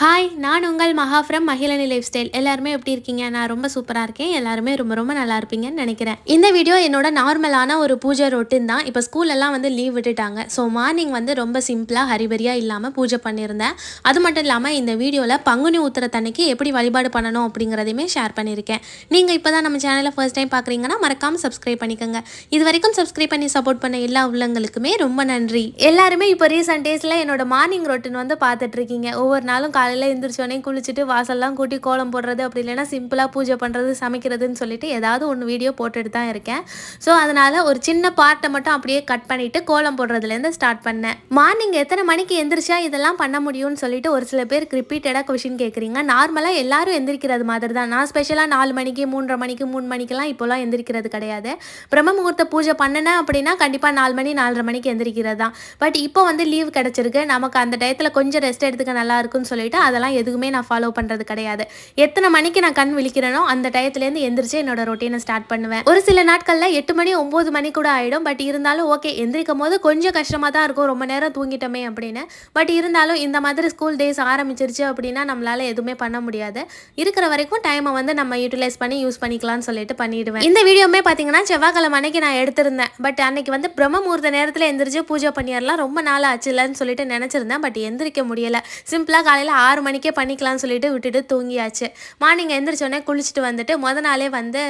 Hi நான் உங்கள் மகா ஃப்ரம் மகிழனி லைஃப் ஸ்டைல் எல்லாருமே எப்படி இருக்கீங்க? நான் ரொம்ப சூப்பராக இருக்கேன். எல்லாருமே ரொம்ப ரொம்ப நல்லா இருப்பீங்கன்னு நினைக்கிறேன். இந்த வீடியோ என்னோட நார்மலான ஒரு பூஜை ரொட்டின் தான். இப்போ ஸ்கூலெல்லாம் வந்து லீவ் விட்டுட்டாங்க. ஸோ மார்னிங் வந்து ரொம்ப சிம்பிளாக ஹரிபரியாக இல்லாமல் பூஜை பண்ணியிருந்தேன். அது மட்டும் இல்லாமல் இந்த வீடியோவில் பங்குனி உத்திரத்தன்னைக்கு எப்படி வழிபாடு பண்ணணும் அப்படிங்கிறதையுமே ஷேர் பண்ணியிருக்கேன். நீங்கள் இப்போ தான் நம்ம சேனலை ஃபர்ஸ்ட் டைம் பார்க்குறீங்கன்னா மறக்காமல் சப்ஸ்கிரைப் பண்ணிக்கோங்க. இது வரைக்கும் சப்ஸ்கிரைப் பண்ணி சப்போர்ட் பண்ண எல்லா உள்ளங்களுக்குமே ரொம்ப நன்றி. எல்லாருமே இப்போ ரீசெண்ட் டேஸில் என்னோட மார்னிங் ரொட்டின் வந்து பார்த்துட்டு இருக்கீங்க. ஒவ்வொரு நாளும் காலையில் எழுந்திரிச்சோடனே குளிச்சுட்டு வாசல்லாம் கூட்டி கோலம் போடுறது அப்படி இல்லைன்னா சிம்பிளாக பூஜை பண்ணுறது சமைக்கிறதுன்னு சொல்லிட்டு ஏதாவது ஒன்று வீடியோ போட்டுட்டு தான் இருக்கேன். ஸோ அதனால் ஒரு சின்ன பார்ட்டை மட்டும் அப்படியே கட் பண்ணிவிட்டு கோலம் போடுறதுலேருந்து ஸ்டார்ட் பண்ணேன். மார்னிங் எத்தனை மணிக்கு எந்திரிச்சா இதெல்லாம் பண்ண முடியும்னு சொல்லிட்டு ஒரு சில பேர் ரிப்பீட்டடாக கொஷின் கேட்குறீங்க நார்மலாக எல்லாரும் எந்திரிக்கிறது மாதிரி தான். நான் ஸ்பெஷலாக நாலு மணிக்கு மூன்றரை மணிக்கு மூணு மணிக்கெல்லாம் இப்போலாம் எந்திரிக்கிறது கிடையாது. பிரம்ம முகூர்த்த பூஜை பண்ணினேன் அப்படின்னா கண்டிப்பாக நாலு மணி நாலரை மணிக்கு எந்திரிக்கிறது தான். பட் இப்போ வந்து லீவ் கிடச்சிருக்கு. நமக்கு அந்த டயத்தில் கொஞ்சம் ரெஸ்ட் எடுத்துக்க நல்லா இருக்குன்னு சொல்லிட்டு அதெல்லாம் எதுவுமே நான் ஃபாலோ பண்ணுறது கிடையாது. எத்தனை மணிக்கு நான் கண் விழிக்கிறேனோ அந்த டயத்துலேருந்து எந்திரிச்சு என்னோட ரொட்டீனை ஸ்டார்ட் பண்ணுவேன். ஒரு சில நாட்களில் எட்டு மணி ஒம்பது மணி கூட ஆகிடும் பட் இருந்தாலும் ஓகே எந்திரிக்கும் போது கொஞ்சம் கஷ்டமாக தான் இருக்கும். ரொம்ப நேரம் தூங்கிட்டோமே அப்படின்னு. பட் இருந்தாலும் இந்த மாதிரி ஸ்கூல் டேஸ் ஆரம்பிச்சிருச்சு அப்படின்னா நம்மளால எதுவுமே பண்ண முடியாது. இருக்கிற வரைக்கும் டைமை வந்து நம்ம யூட்டிலைஸ் பண்ணி யூஸ் பண்ணிக்கலாம்னு சொல்லிட்டு பண்ணிடுவேன். இந்த வீடியோமே பார்த்தீங்கன்னா செவ்வாய்க்கிழமை அன்னைக்கு நான் எடுத்திருந்தேன். பட் அன்னைக்கு வந்து பிரம்ம முகூர்த்த நேரத்தில் எந்திரிச்சு பூஜை பண்ணிடலாம். ரொம்ப நாள் ஆச்சு இல்லைன்னு சொல்லிட்டு நினச்சிருந்தேன். பட் எந்திரிக்க முடியலை. சிம்பிளாக காலையில் ஆறு மணிக்கே பண்ணிக்கலாம்னு சொல்லிட்டு விட்டுட்டு தூங்கியாச்சு. மார்னிங் எழுந்திரிச்சோடனே குளிச்சுட்டு வந்துட்டு முத நாளே வந்து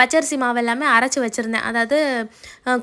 பச்சரிசி மாவு எல்லாமே அரைச்சி வச்சுருந்தேன். அதாவது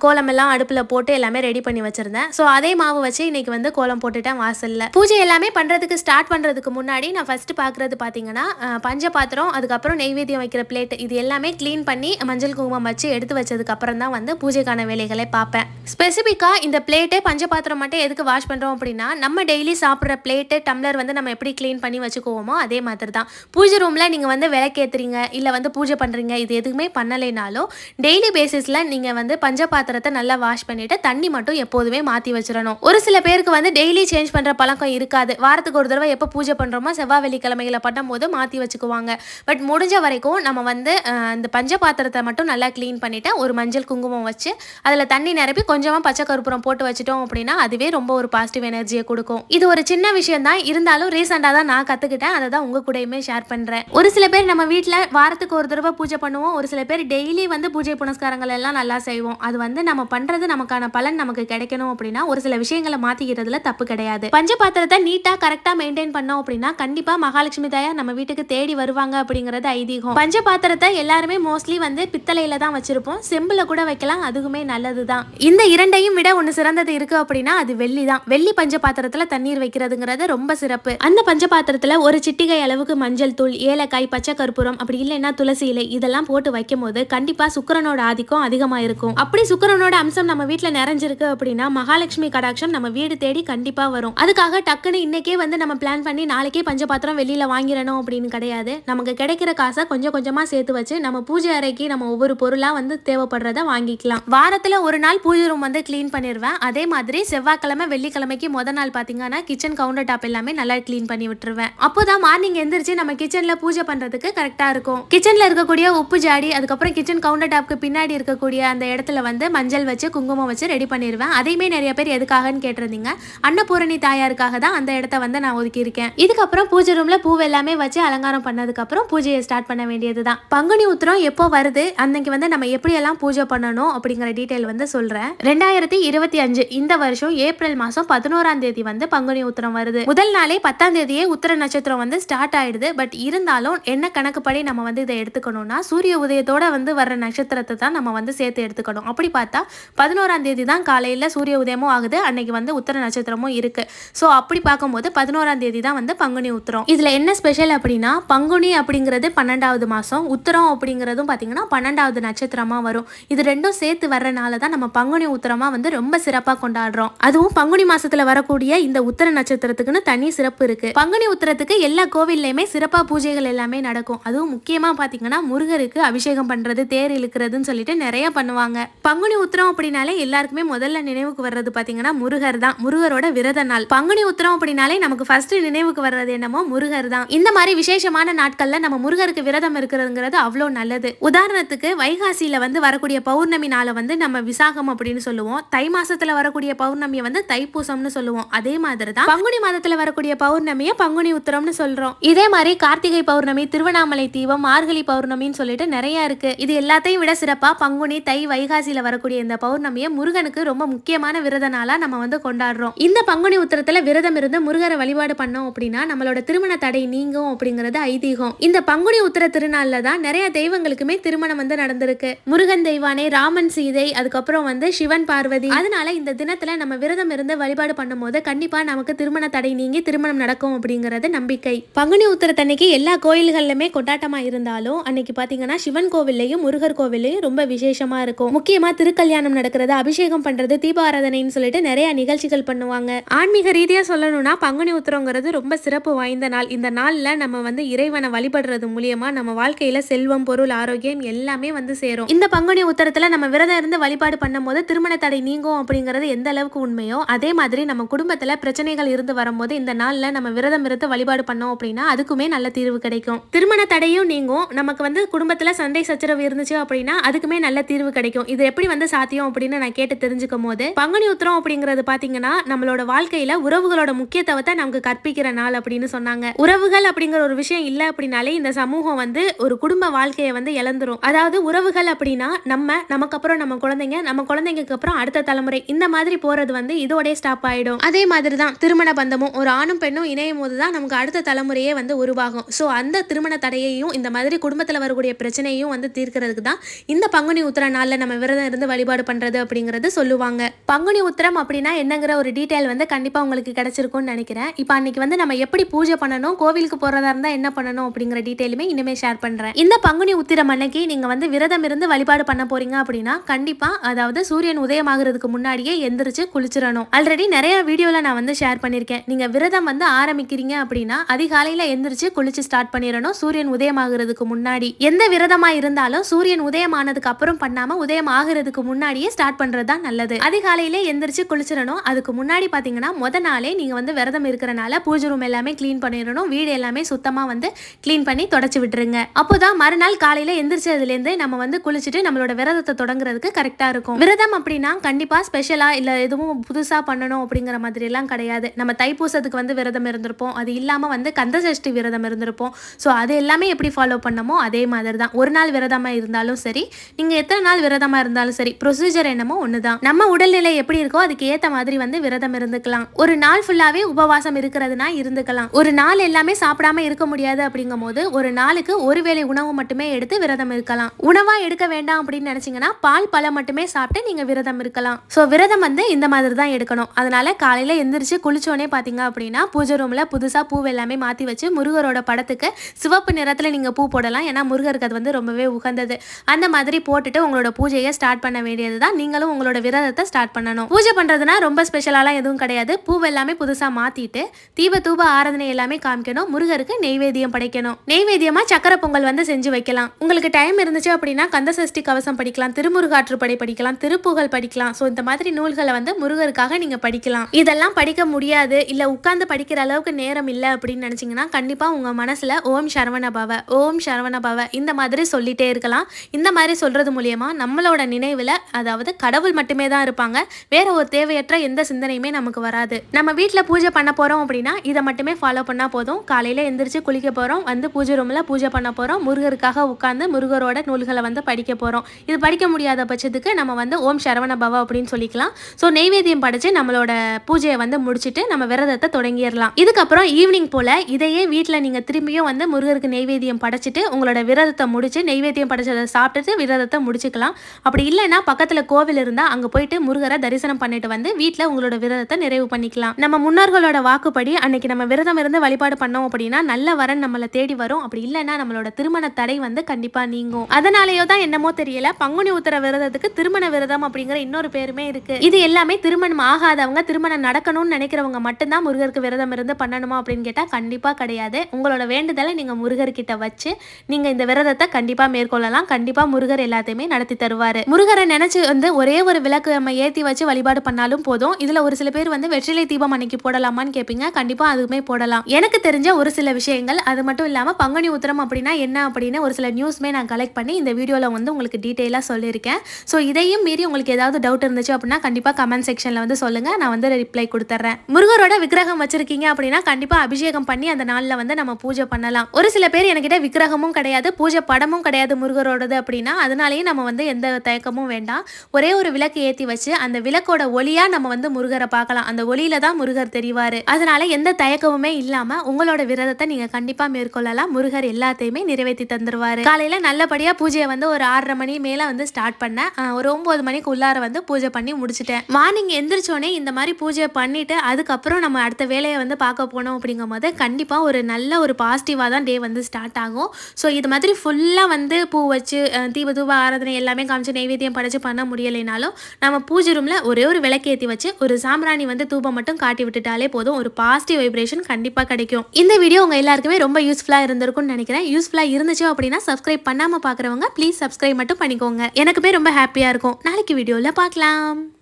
கோலமெல்லாம் கோலம் எல்லாம் அடுப்பில் போட்டு எல்லாமே ரெடி பண்ணி வச்சுருந்தேன். ஸோ அதே மாவு வச்சு இன்றைக்கி வந்து கோலம் போட்டுட்டேன் வாசலில். பூஜை எல்லாமே பண்ணுறதுக்கு ஸ்டார்ட் பண்ணுறதுக்கு முன்னாடி நான் ஃபஸ்ட்டு பார்க்குறது பார்த்தீங்கன்னா பஞ்ச பாத்திரம் அதுக்கப்புறம் நெய்வேத்தியம் வைக்கிற பிளேட் இது எல்லாமே க்ளீன் பண்ணி மஞ்சள் குங்குமம் வச்சு எடுத்து வச்சதுக்கப்புறம் தான் வந்து பூஜைக்கான வேலைகளை பார்ப்பேன் ஸ்பெசிஃபிக்காக இந்த பிளேட்டு பஞ்ச பாத்திரம் மட்டும் எதுக்கு வாஷ் பண்ணுறோம் அப்படின்னா நம்ம டெய்லி சாப்பிட்ற பிளேட்டு டம்ளர் வந்து நம்ம எப்படி எப்படி க்ளீன் பண்ணி வச்சுக்குவோமோ அதே மாதிரி தான் பூஜை ரூமில் நீங்கள் வந்து விளக்கேற்றுறீங்க இல்லை வந்து பூஜை பண்ணுறீங்க இது எதுவுமே பண்ணலைனாலும் டெய்லி பேசிஸில் நீங்கள் வந்து பஞ்ச பாத்திரத்தை நல்லா வாஷ் பண்ணிவிட்டு தண்ணி மட்டும் எப்போதுமே மாற்றி வச்சிடணும். ஒரு சில பேருக்கு வந்து டெய்லி சேஞ்ச் பண்ணுற பழக்கம் இருக்காது. வாரத்துக்கு ஒரு தடவை எப்போ பூஜை பண்ணுறோமோ செவ்வாய் வெள்ளிக்கிழமைகளை பண்ணும்போது மாற்றி வச்சுக்குவாங்க. பட் முடிஞ்ச வரைக்கும் நம்ம வந்து இந்த பஞ்ச பாத்திரத்தை மட்டும் நல்லா க்ளீன் பண்ணிவிட்டு ஒரு மஞ்சள் குங்குமம் வச்சு அதில் தண்ணி நிரப்பி கொஞ்சமாக பச்சை கருப்புரம் போட்டு வச்சுட்டோம் அப்படின்னா அதுவே ரொம்ப ஒரு பாசிட்டிவ் எனர்ஜியை கொடுக்கும். இது ஒரு சின்ன விஷயம் தான் இருந்தாலும் ரீசெண்டாக தான் நான் கற்றுக்கிட்டேன் அதை தான் உங்கள் கூடயுமே ஷேர் பண்ணுறேன் ஒரு சில பேர் நம்ம வீட்டில் வாரத்துக்கு ஒரு தடவை பூஜை பண்ணுவோம். ஒரு சில பேர் டெய்லி வந்து பூஜை புனஸ்காரங்கள் எல்லாம் நல்லா செய்வோம். அது வந்து நம்ம பண்ணுறது நமக்கான பலன் நமக்கு கிடைக்கணும் அப்படின்னா ஒரு சில விஷயங்களை மாற்றிக்கிறதுல தப்பு கிடையாது. பஞ்ச பாத்திரத்தை நீட்டாக கரெக்டாக மெயின்டைன் பண்ணோம் அப்படின்னா கண்டிப்பாக மகாலட்சுமி தாயார் நம்ம வீட்டுக்கு தேடி வருவாங்க அப்படிங்கிறது ஐதீகம். பஞ்ச பாத்திரத்தை எல்லாருமே மோஸ்ட்லி வந்து பித்தளையில தான் வச்சிருப்போம். செம்பில் கூட வைக்கலாம். அதுவுமே நல்லது தான் இந்த இரண்டையும் விட ஒன்று சிறந்தது இருக்கு அப்படின்னா அது வெள்ளி தான். வெள்ளி பஞ்ச பாத்திரத்தில் தண்ணீர் வைக்கிறதுங்கிறது ரொம்ப சிறப்பு. அந்த பஞ்ச பாத்திரத்தில் ஒரு சிட்டிகை அளவுக்கு மஞ்சள் தூள் ஏலக்காய் பச்சை கற்பூரம் அப்படி இல்லைன்னா துளசி இலை இதெல்லாம் போட்டு வைக்கும் போது கண்டிப்பாக சுக்கிரனோட ஆதிக்கம் அதிகமாக இருக்கும் அப்படி சுக்கரனோட அம்சம் நம்ம வீட்டில் நிறைஞ்சிருக்கு அப்படின்னா மகாலட்சுமி கடாட்சம் நம்ம வீடு தேடி கண்டிப்பாக வரும். அதுக்காக டக்குன்னு இன்னைக்கே வந்து நம்ம பிளான் பண்ணி நாளைக்கே பஞ்ச பாத்திரம் வெளியில் வாங்கிடணும் அப்படின்னு கிடையாது. நமக்கு கிடைக்கிற காசை கொஞ்சம் கொஞ்சமாக சேர்த்து வச்சு நம்ம பூஜை அறைக்கு நம்ம ஒவ்வொரு பொருளாக வந்து தேவைப்படுறத வாங்கிக்கலாம். வாரத்தில் ஒரு நாள் பூஜை ரூம் வந்து க்ளீன் பண்ணிடுவேன் அதே மாதிரி செவ்வாய்க்கிழமை வெள்ளிக்கிழமைக்கு முத நாள் பார்த்தீங்கன்னா கிச்சன் கவுண்டர் டாப் எல்லாமே நல்லா க்ளீன் பண்ணி விட்டுருவேன். அப்போதான் மார்னிங் எந்திரிச்சு நம்ம கிச்சனில் பூஜை பண்ணுறதுக்கு கரெக்டாக இருக்கும். கிச்சனில் இருக்கக்கூடிய உப்பு ஜாடி அதுக்கப்புறம் கிச்சன் கவுண்டர் டாப்க்கு பின்னாடி இருக்கக்கூடிய அந்த இடத்துல வந்து மஞ்சள் வச்சு குங்குமம் வச்சு ரெடி பண்ணிடுவேன் அதையுமே நிறைய பேர் எதுக்காகன்னு கேட்டிருந்தீங்க. அன்னபூரணி தாயாருக்காக தான் அந்த இடத்த வந்து நான் ஒதுக்கி இருக்கேன். இதுக்கப்புறம் பூஜை ரூம்ல பூ எல்லாமே வச்சு அலங்காரம் பண்ணதுக்கு அப்புறம் பூஜையை ஸ்டார்ட் பண்ண வேண்டியதுதான். பங்குனி உத்திரம் எப்போ வருது? அன்னைக்கு வந்து நம்ம எப்படியெல்லாம் பூஜை பண்ணணும் அப்படிங்கிற டீட்டெயில் வந்து சொல்றேன். ரெண்டாயிரத்தி இருபத்தி அஞ்சு இந்த வருஷம் ஏப்ரல் மாசம் பதினோராம் தேதி வந்து பங்குனி உத்திரம் வருது. முதல் நாளே பத்தாம் தேதியே உத்தர நட்சத்திரம் வந்து ஸ்டார்ட் ஆயிடுது. பட் இருந்தாலும் என்ன கணக்குப்படி நம்ம வந்து இதை எடுத்துக்கணும்னா சூரிய உதயத்தோட வந்து வர்ற நட்சத்திரத்தை தான் நம்ம வந்து சேர்த்து எடுத்துக்கணும். அப்படி பார்த்தா பதினோராம் தேதி தான் காலையில் சூரிய உதயமும் ஆகுது. அன்னைக்கு வந்து உத்தர நட்சத்திரமும் இருக்கு. ஸோ அப்படி பார்க்கும்போது பதினோராம் தேதி தான் வந்து பங்குனி உத்திரம். இதில் என்ன ஸ்பெஷல் அப்படின்னா பங்குனி அப்படிங்கிறது பன்னெண்டாவது மாதம் உத்தரம் அப்படிங்கிறதும் பார்த்தீங்கன்னா பன்னெண்டாவது நட்சத்திரமாக வரும். இது ரெண்டும் சேர்த்து வர்றனால தான் நம்ம பங்குனி உத்தரமாக வந்து ரொம்ப சிறப்பாக கொண்டாடுறோம். அதுவும் பங்குனி மாதத்தில் வரக்கூடிய இந்த உத்திர நட்சத்திரத்துக்குன்னு தனி சிறப்பு இருக்கு. பங்குனி உத்தரத்துக்கு எல்லா கோவில்லையுமே சிறப்பா பூஜைகள் எல்லாமே நடக்கும். அதுவும் முக்கியமா பாத்தீங்கன்னா முருகருக்கு அபிஷேகம் பண்றது தேர் இழுக்கிறதுன்னு சொல்லிட்டு நிறைய பண்ணுவாங்க. பங்குனி உத்தரம் அப்படின்னாலே எல்லாருக்குமே முதல்ல நினைவுக்கு வர்றது பாத்தீங்கன்னா முருகர் தான் முருகரோட விரத நாள். பங்குனி உத்தரம் அப்படின்னாலே நமக்கு ஃபர்ஸ்ட் நினைவுக்கு வர்றது என்னமோ முருகர் தான். இந்த மாதிரி விசேஷமான நாட்கள்ல நம்ம முருகருக்கு விரதம் இருக்கிறதுங்கிறது அவ்வளோ நல்லது. உதாரணத்துக்கு வைகாசியில வந்து வரக்கூடிய பௌர்ணமி நாளை வந்து நம்ம விசாகம் அப்படின்னு சொல்லுவோம். தை மாசத்துல வரக்கூடிய பௌர்ணமியை வந்து தைப்பூசம்னு சொல்லுவோம். அதே மாதிரி தான் பங்குனி மாதத்துல வரக்கூடிய பௌர்ணமி பௌர்ணமியை பங்குனி உத்திரம்னு சொல்றோம். இதே மாதிரி கார்த்திகை பௌர்ணமி திருவண்ணாமலை தீபம் மார்கழி பௌர்ணமின்னு சொல்லிட்டு நிறைய இருக்கு. இது எல்லாத்தையும் விட சிறப்பா பங்குனி தை வைகாசியில வரக்கூடிய இந்த பௌர்ணமியை முருகனுக்கு ரொம்ப முக்கியமான விரத நாளா நம்ம வந்து கொண்டாடுறோம். இந்த பங்குனி உத்தரத்தில் விரதம் இருந்து முருகரை வழிபாடு பண்ணோம் அப்படின்னா நம்மளோட திருமண தடை நீங்கும் அப்படிங்கிறது ஐதீகம். இந்த பங்குனி உத்திர திருநாள்ல தான் நிறைய தெய்வங்களுக்குமே திருமணம் வந்து நடந்திருக்கு. முருகன் தெய்வானே ராமன் சீதை அதுக்கப்புறம் வந்து சிவன் பார்வதி. அதனால இந்த தினத்துல நம்ம விரதம் இருந்து வழிபாடு பண்ணும்போது கண்டிப்பா நமக்கு திருமண தடை நீங்கி திருமணம் நடக்கும். அப்படிங்கறது நம்பிக்கை. பங்குனி உத்தரத்தன்னைக்கு எல்லா கோயில்கள்லுமே கொண்டாட்டமாக இருந்தாலும் அன்னைக்கு பார்த்தீங்கன்னா சிவன் கோவில்லையும் முருகர் கோவில்லையும் ரொம்ப விசேஷமா இருக்கும். முக்கியமா திருக்கல்யாணம் நடக்கிறது அபிஷேகம் பண்றது தீபாராதனைன்னு சொல்லிட்டு நிறைய நிகழ்ச்சிகள் பண்ணுவாங்க. ஆன்மீக ரீதியா சொல்லணும்னா பங்குனி உத்தரங்கிறது ரொம்ப சிறப்பு வாய்ந்த நாள். இந்த நாள்ல நம்ம வந்து இறைவனை வழிபடுறது மூலியமா நம்ம வாழ்க்கையில செல்வம் பொருள் ஆரோக்கியம் எல்லாமே வந்து சேரும். இந்த பங்குனி உத்தரத்துல நம்ம விரதம் இருந்து வழிபாடு பண்ணும்போது திருமண தடை நீங்கும் அப்படிங்கிறது எந்த அளவுக்கு உண்மையோ அதே மாதிரி நம்ம குடும்பத்துல பிரச்சனைகள் இருந்து வரும்போது இந்த நாள்ல நம்ம விரதம் இருந்து வழிபாடு பண்ணோம் அப்படின்னா அதுக்குமே நல்ல தீர்வு கிடைக்கும். திருமண தடையும் நீங்கும். நமக்கு வந்து குடும்பத்தில் சண்டை சச்சரவு இருந்துச்சு அப்படின்னா அதுக்குமே நல்ல தீர்வு கிடைக்கும். இது எப்படி வந்து சாத்தியம் அப்படின்னு நான் கேட்டு தெரிஞ்சுக்கும் போது பங்குனி உத்திரம் அப்படிங்கிறது பாத்தீங்கன்னா நம்மளோட வாழ்க்கையில உறவுகளோட முக்கியத்துவத்தை நமக்கு கற்பிக்கிற நாள் அப்படின்னு சொன்னாங்க. உறவுகள் அப்படிங்கிற ஒரு விஷயம் இல்லை அப்படின்னாலே இந்த சமூகம் வந்து ஒரு குடும்ப வாழ்க்கையை வந்து இழந்துரும். அதாவது உறவுகள் அப்படின்னா நம்ம நமக்கு அப்புறம் நம்ம குழந்தைங்க நம்ம குழந்தைங்களுக்கு அப்புறம் அடுத்த தலைமுறை. இந்த மாதிரி போறது வந்து இதோடய ஸ்டாப் ஆயிடும். அதே மாதிரி தான் திருமண பந்தமும். ஒரு ஆணும் பெண்ணும் இணையும் போது தான் நமக்கு அடுத்த தலைமுறையே வந்து உருவாகும். ஸோ அந்த திருமண தடையையும் இந்த மாதிரி குடும்பத்தில் வரக்கூடிய பிரச்சனையும் வந்து தீர்க்கிறதுக்கு தான் இந்த பங்குனி உத்திர நாளில் நம்ம விரதம் இருந்து வழிபாடு பண்ணுறது அப்படிங்கிறது சொல்லுவாங்க. பங்குனி உத்திரம் அப்படின்னா என்னங்கிற ஒரு டீட்டெயில் வந்து கண்டிப்பாக உங்களுக்கு கிடைச்சிருக்கும்னு நினைக்கிறேன். இப்போ அன்னைக்கு வந்து நம்ம எப்படி பூஜை பண்ணணும் கோவிலுக்கு போகிறதா இருந்தால் என்ன பண்ணணும் அப்படிங்கிற டீட்டெயிலுமே இனிமேல் ஷேர் பண்ணுறேன் இந்த பங்குனி உத்திரம் அன்னைக்கு நீங்கள் வந்து விரதம் இருந்து வழிபாடு பண்ண போறீங்க அப்படின்னா கண்டிப்பாக அதாவது சூரியன் உதயமாகிறதுக்கு முன்னாடியே எந்திரிச்சு குளிச்சிடணும். ஆல்ரெடி நிறைய வீடியோவில் நான் வந்து ஷேர் பண்ணியிருக்கேன் நீங்கள் விரதம் வந்து ஆரம்பிக்கிறீங்க அப்படின்னா அதிகாலையில் எந்திரிச்சு குளிச்சு ஸ்டார்ட் பண்ணிடணும். சூரியன் உதயமாகிறதுக்கு முன்னாடி எந்த விரதமா இருந்தாலும் சூரியன் உதயமானதுக்கு அப்புறம் பண்ணாம உதயம் ஆகிறதுக்கு முன்னாடியே ஸ்டார்ட் பண்ணுறது தான் நல்லது. அதிகாலையிலே எந்திரிச்சு குளிச்சிடணும். அதுக்கு முன்னாடி பாத்தீங்கன்னா முத நாளே நீங்க வந்து விரதம் இருக்கிறனால பூஜை ரூம் எல்லாமே க்ளீன் பண்ணிடணும். வீடு எல்லாமே சுத்தமா வந்து க்ளீன் பண்ணி தொடச்சி விட்டுருங்க. அப்போதான் மறுநாள் காலையில எந்திரிச்சதுலேருந்து நம்ம வந்து குளிச்சுட்டு நம்மளோட விரதத்தை தொடங்குறதுக்கு கரெக்டா இருக்கும். விரதம் அப்படின்னா கண்டிப்பா ஸ்பெஷலா இல்ல எதுவும் புதுசா பண்ணணும் அப்படிங்கிற மாதிரி எல்லாம் கிடையாது. நம்ம தைப்பூசத்துக்கு வந்து விரதம் இருந்திருப்போம். அது இல்லாமல் வந்து கந்த சஷ்டி விரதம் இருந்திருப்போம். ஸோ அது எல்லாமே எப்படி ஃபாலோ பண்ணமோ அதே மாதிரி தான் ஒரு நாள் விரதமாக இருந்தாலும் சரி நீங்கள் எத்தனை நாள் விரதமாக இருந்தாலும் சரி ப்ரொசீஜர் என்னமோ ஒன்று தான் நம்ம உடல்நிலை எப்படி இருக்கோ அதுக்கு ஏற்ற மாதிரி வந்து விரதம் இருந்துக்கலாம். ஒரு நாள் ஃபுல்லாகவே உபவாசம் இருக்கிறதுனா இருந்துக்கலாம். ஒரு நாள் எல்லாமே சாப்பிடாம இருக்க முடியாது அப்படிங்கும் போது ஒரு நாளுக்கு ஒரு வேளை உணவு மட்டுமே எடுத்து விரதம் இருக்கலாம். உணவாக எடுக்க வேண்டாம் அப்படின்னு நினச்சிங்கன்னா பால் பழம் மட்டுமே சாப்பிட்டு நீங்கள் விரதம் இருக்கலாம். ஸோ விரதம் வந்து இந்த மாதிரி தான் எடுக்கணும். அதனால காலையில் எந்திரிச்சு குளிச்சோடனே பார்த்தீங்க அப்படின்னா பூஜை ரூமில் புதுசாக பூ எல்லாமே மாற்றி வச்சு முருகரோட படத்துக்கு சிவப்பு நிறத்தில் நீங்கள் பூ போடலாம். ஏன்னா முருகருக்கு அது வந்து ரொம்பவே உகந்தது. அந்த மாதிரி போட்டுட்டு உங்களோட பூஜையை ஸ்டார்ட் பண்ண வேண்டியது தான் நீங்களும் உங்களோட விரதத்தை ஸ்டார்ட் பண்ணணும். பூஜை பண்ணுறதுனா ரொம்ப ஸ்பெஷலாலாம் எதுவும் கிடையாது. பூ எல்லாமே புதுசாக மாற்றிட்டு தீப தூப ஆராதனை எல்லாமே காமிக்கணும். முருகருக்கு நெய்வேத்தியம் படைக்கணும். நெய்வேத்தியமாக சக்கரை பொங்கல் வந்து செஞ்சு வைக்கலாம். உங்களுக்கு டைம் இருந்துச்சு அப்படின்னா கந்த சஷ்டி கவசம் படிக்கலாம். திருமுருகாற்றுப்படை படிக்கலாம். திருப்புகழ் படிக்கலாம். ஸோ இந்த மாதிரி நூல்களை வந்து முருகருக்காக நீங்கள் படிக்கலாம். இதெல்லாம் படிக்க முடியாது. இல்லை உட்கார்ந்து படிக்கிற அளவுக்கு நேரம் இல்லை அப்படின்னு நினச்சிங்கன்னா கண்டிப்பாக உங்கள் மனசில் ஓம் சரவண பவ ஓம் சரவண பவ இந்த மாதிரி சொல்லிகிட்டே இருக்கலாம். இந்த மாதிரி சொல்கிறது மூலியமாக நம்மளோட நினைவில் அதாவது கடவுள் மட்டுமே தான் இருப்பாங்க. வேற ஒரு தேவையற்ற எந்த சிந்தனையுமே நமக்கு வராது. நம்ம வீட்டில் பூஜை பண்ண போகிறோம் அப்படின்னா இதை மட்டுமே ஃபாலோ பண்ணால் போதும். காலையில் எந்திரிச்சு குளிக்க போகிறோம் வந்து பூஜை ரூமில் பூஜை பண்ண போகிறோம் முருகருக்காக உட்காந்து முருகரோட நூல்களை வந்து படிக்க போகிறோம் இது படிக்க முடியாத பட்சத்துக்கு நம்ம வந்து ஓம் சரவண பவ அப்படின்னு சொல்லிக்கலாம். ஸோ நெய்வேத்தியம் படித்து நம்மளோட பூஜையை வந்து முடிச்சுட்டு நம்ம விரதத்தை தொடங்கிடலாம். இதுக்கப்புறம் ஈவினிங் போல் இதையே வீட்டில் நீங்கள் திரும்பியும் வந்து முருகருக்கு நெய்வேத்தியம் படைச்சிட்டு உங்களோட விரதத்தை முடிச்சு நெய்வேத்தியம் படைச்சதை சாப்பிட்டுட்டு விரதத்தை முடிச்சுக்கலாம். அப்படி இல்லைன்னா பக்கத்தில் கோவில் இருந்தால் அங்கே போயிட்டு முருகரை தரிசனம் பண்ணிட்டு வந்து வீட்டில் உங்களோட விரதத்தை நிறைவு பண்ணிக்கலாம். நம்ம முன்னோர்களோட வாக்குப்படி அன்னைக்கு நம்ம விரதம் இருந்து வழிபாடு பண்ணோம் அப்படின்னா நல்ல வரன் நம்மளை தேடி வரும். அப்படி இல்லைன்னா நம்மளோட திருமண தடை வந்து கண்டிப்பாக நீங்கும். அதனாலேயோ தான் என்னமோ தெரியல பங்குனி உத்தர விரதத்துக்கு திருமண விரதம் அப்படிங்கிற இன்னொரு பேருமே இருக்கு. இது எல்லாமே திருமணம் ஆகாதவங்க திருமணம் நடக்கணும்னு நினைக்கிறவங்க மட்டும்தான் முருகருக்கு விரதம் இருந்து பண்ணணுமா அப்படின்னு கேட்டால் கண்டிப்பாக கிடையாது. உங்களோட வேண்டுதலை நீங்கள் முருகர்கிட்ட வச்சு நீங்கள் இந்த விரதத்தை கண்டிப்பாக மேற்கொள்ளலாம். கண்டிப்பாக முருகர் எல்லாத்தையுமே நடத்தி தருவார். முருகரை நினச்சி வந்து ஒரே ஒரு விளக்கு நம்ம ஏற்றி வச்சு வழிபாடு பண்ணாலும் போதும். இதில் ஒரு சில பேர் வந்து வெற்றிலை தீபம் அன்னைக்கு போடலாமான்னு கேட்பீங்க கண்டிப்பாக அதுவுமே போடலாம். எனக்கு தெரிஞ்ச ஒரு சில விஷயங்கள் அது மட்டும் இல்லாமல் பங்குனி உத்திரம் அப்படின்னா என்ன அப்படின்னு ஒரு சில நியூஸ்மே நான் கலெக்ட் பண்ணி இந்த வீடியோவில் வந்து உங்களுக்கு டீட்டெயிலாக சொல்லியிருக்கேன். ஸோ இதையும் மீறி உங்களுக்கு ஏதாவது டவுட் இருந்துச்சு அப்படின்னா கண்டிப்பாக கமெண்ட் செக்ஷனில் வந்து சொல்லுங்கள் நான் வந்து ரிப்ளை கொடுத்துட்றேன் முருகரோட விக்கிரகம் வச்சிருக்கீங்க அப்படின்னு அப்படின்னா கண்டிப்பா அபிஷேகம் பண்ணி அந்த நாள்ல வந்து நம்ம பூஜை பண்ணலாம். ஒரு சில பேர் என்கிட்ட விக்கிரகமும் கிடையாது பூஜை படமும் கிடையாது முருகரோடது அப்படின்னா அதனாலேயே நம்ம வந்து எந்த தயக்கமும் வேண்டாம். ஒரே ஒரு விளக்கு ஏத்தி வச்சு அந்த விளக்கோட ஒளியா நம்ம வந்து முருகரை பார்க்கலாம். அந்த ஒளியில தான் முருகர் தெரிவாரு. அதனால எந்த தயக்கமுமே இல்லாம உங்களோட விரதத்தை நீங்க கண்டிப்பா மேற்கொள்ளலாம். முருகர் எல்லாத்தையுமே நிறைவேற்றி தந்துருவாரு. காலையில நல்லபடியா பூஜையை வந்து ஒரு ஆறரை மணி மேல வந்து ஸ்டார்ட் பண்ணேன் ஒரு ஒன்பது மணிக்கு உள்ளார வந்து பூஜை பண்ணி முடிச்சிட்டேன். மார்னிங் எந்திரிச்சோடனே இந்த மாதிரி பூஜை பண்ணிட்டு அதுக்கப்புறம் நம்ம அடுத்த வேலையை வந்து பார்க்க பார்க்க போனோம் அப்படிங்கும் போது கண்டிப்பாக ஒரு நல்ல ஒரு பாசிட்டிவாக தான் டே வந்து ஸ்டார்ட் ஆகும். ஸோ இது மாதிரி ஃபுல்லாக வந்து பூ வச்சு தீப தூப ஆராதனை எல்லாமே காமிச்சு நைவேத்தியம் படைச்சு பண்ண முடியலைனாலும் நம்ம பூஜை ரூமில் ஒரே ஒரு விளக்கேற்றி வச்சு ஒரு சாம்பிராணி வந்து தூபம் மட்டும் காட்டி விட்டுட்டாலே போதும். ஒரு பாசிட்டிவ் வைப்ரேஷன் கண்டிப்பாக கிடைக்கும். இந்த வீடியோ உங்கள் எல்லாருக்குமே ரொம்ப யூஸ்ஃபுல்லாக இருந்திருக்கும்னு நினைக்கிறேன். யூஸ்ஃபுல்லாக இருந்துச்சு அப்படின்னா சப்ஸ்கிரைப் பண்ணாமல் பார்க்குறவங்க ப்ளீஸ் சப்ஸ்கிரைப் மட்டும் பண்ணிக்கோங்க. எனக்குமே ரொம்ப ஹாப்பியாக இருக்கும். நாளைக்கு வீடியோவில் பார்க்கலாம்